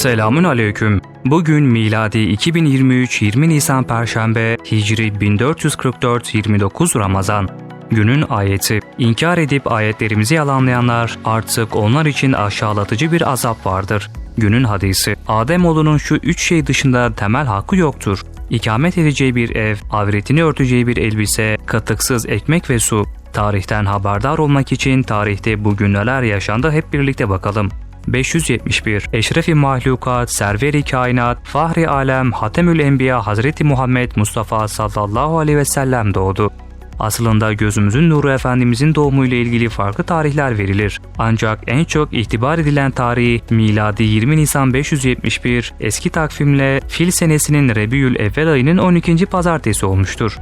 Selamün aleyküm. Bugün miladi 2023 20 Nisan Perşembe, Hicri 1444 29 Ramazan. Günün ayeti. İnkar edip ayetlerimizi yalanlayanlar artık onlar için aşağılatıcı bir azap vardır. Günün hadisi. Ademoğlunun şu üç şey dışında temel hakkı yoktur. İkamet edeceği bir ev, avretini örteceği bir elbise, katıksız ekmek ve su. Tarihten haberdar olmak için tarihte bugün neler yaşandı hep birlikte bakalım. 571 Eşrefi mahlukat, serveri kainat, fahri alem, hatemül enbiya Hazreti Muhammed Mustafa sallallahu aleyhi ve sellem doğdu. Aslında gözümüzün nuru Efendimizin doğumuyla ilgili farklı tarihler verilir. Ancak en çok itibar edilen tarih miladi 20 Nisan 571 eski takvimle fil senesinin Rebiyül Evvel ayının 12. pazartesi olmuştur.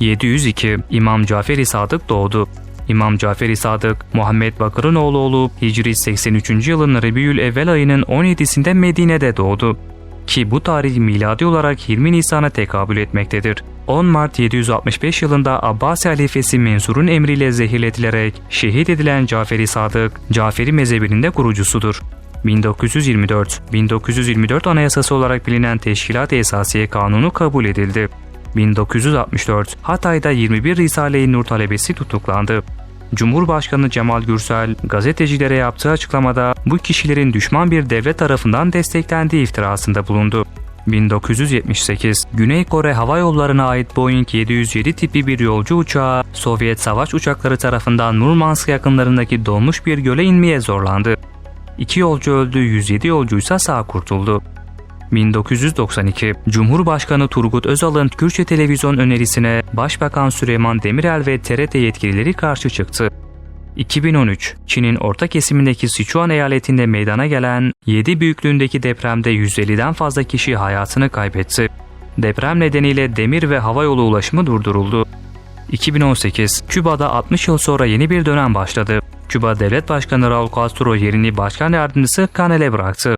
702 İmam Cafer-i Sadık doğdu. İmam Cafer-i Sadık, Muhammed Bakır'ın oğlu olup Hicri 83. yılın Rebiyül Evvel ayının 17'sinde Medine'de doğdu. Ki bu tarih miladi olarak 20 Nisan'a tekabül etmektedir. 10 Mart 765 yılında Abbasi halifesi Mensur'un emriyle zehirletilerek şehit edilen Cafer-i Sadık, Caferi mezhebinin de kurucusudur. 1924, 1924 Anayasası olarak bilinen Teşkilat-ı Esasiye Kanunu kabul edildi. 1964 Hatay'da 21 Risale-i Nur talebesi tutuklandı. Cumhurbaşkanı Cemal Gürsel gazetecilere yaptığı açıklamada bu kişilerin düşman bir devlet tarafından desteklendiği iftirasında bulundu. 1978 Güney Kore Hava Yolları'na ait Boeing 707 tipi bir yolcu uçağı Sovyet savaş uçakları tarafından Murmansk yakınlarındaki donmuş bir göle inmeye zorlandı. İki yolcu öldü, 107 yolcuysa sağ kurtuldu. 1992 Cumhurbaşkanı Turgut Özal'ın Kürtçe televizyon önerisine Başbakan Süleyman Demirel ve TRT yetkilileri karşı çıktı. 2013 Çin'in orta kesimindeki Sichuan eyaletinde meydana gelen 7 büyüklüğündeki depremde 150'den fazla kişi hayatını kaybetti. Deprem nedeniyle demir ve hava yolu ulaşımı durduruldu. 2018 Küba'da 60 yıl sonra yeni bir dönem başladı. Küba Devlet Başkanı Raul Castro yerini başkan yardımcısı Canel'e bıraktı.